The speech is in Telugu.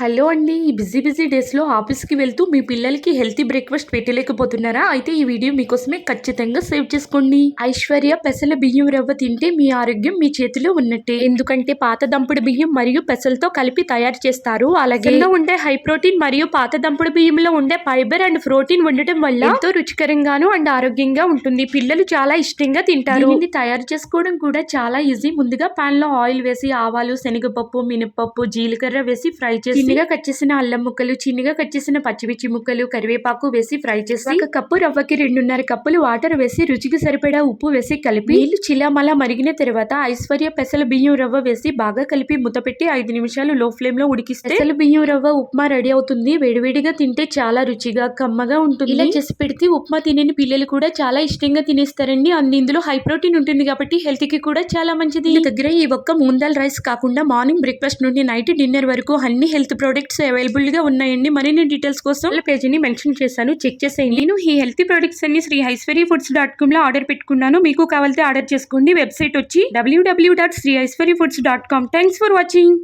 హలో అండి. ఈ బిజీ బిజీ డేస్లో ఆఫీస్కి వెళ్తూ మీ పిల్లలకి హెల్తీ బ్రేక్ఫాస్ట్ పెట్టలేకపోతున్నారా? అయితే ఈ వీడియో మీకోసమే ఖచ్చితంగా సేవ్ చేసుకోండి. ఐశ్వర్య పెసల బియ్యం రవ్వ తింటే మీ ఆరోగ్యం మీ చేతిలో ఉన్నట్టే. ఎందుకంటే పాత దంపుడు బియ్యం మరియు పెసలతో కలిపి తయారు చేస్తారు. అలాగే ఉండే హై ప్రోటీన్ మరియు పాత దంపుడు బియ్యంలో ఉండే ఫైబర్ అండ్ ప్రోటీన్ ఉండటం వల్ల ఎంతో రుచికరంగాను అండ్ ఆరోగ్యంగా ఉంటుంది. పిల్లలు చాలా ఇష్టంగా తింటారు. దీనిని తయారు చేసుకోవడం కూడా చాలా ఈజీ. ముందుగా పాన్లో ఆయిల్ వేసి ఆవాలు శనగపప్పు మినపప్పు జీలకర్ర వేసి ఫ్రై చేసి చిన్నగా కట్ చేసిన అల్లం ముక్కలు చిన్నగా కట్ చేసిన పచ్చిమిర్చి ముక్కలు కరివేపాకు వేసి ఫ్రై చేసి ఒక కప్పు రవ్వకి రెండున్నర కప్పులు వాటర్ వేసి రుచికి సరిపడా ఉప్పు వేసి కలిపి నీళ్ళు చిలామలా మరిగిన తర్వాత ఐశ్వర్య పెసల బియ్యం రవ్వ వేసి బాగా కలిపి మూత పెట్టి ఐదు నిమిషాలు లో ఫ్లేమ్లో ఉడికిస్తే పెసల బియ్యం రవ్వ ఉప్మా రెడీ అవుతుంది. వేడివేడిగా తింటే చాలా రుచిగా కమ్మగా ఉంటుంది. ఇలా చేసి పెడితే ఉప్మా తినని పిల్లలు కూడా చాలా ఇష్టంగా తినేస్తారండి. అండ్ ఇందులో హై ప్రోటీన్ ఉంటుంది కాబట్టి హెల్త్కి కూడా చాలా మంచిది. దగ్గర ఈ ఒక్క మూందాల్ రైస్ కాకుండా మార్నింగ్ బ్రేక్ఫాస్ట్ నుండి నైట్ డిన్నర్ వరకు అన్ని హెల్త్ ప్రొడక్ట్స్ అవైలబుల్గా ఉన్నాయండి. మరిన్ని డీటెయిల్స్ కోసం పేజీని మెన్షన్ చేశాను. చెక్ చేసేయండి. నేను ఈ హెల్తీ ప్రొడక్ట్స్ అన్ని శ్రీ ఐశ్వర్య ఫుడ్స్ డాట్ కామ్లో ఆర్డర్ పెట్టుకున్నాను. మీకు కావాలంటే ఆర్డర్ చేసుకోండి. వెబ్సైట్ వచ్చి WWW dot Sri Aishwarya foods dot com thanks for watching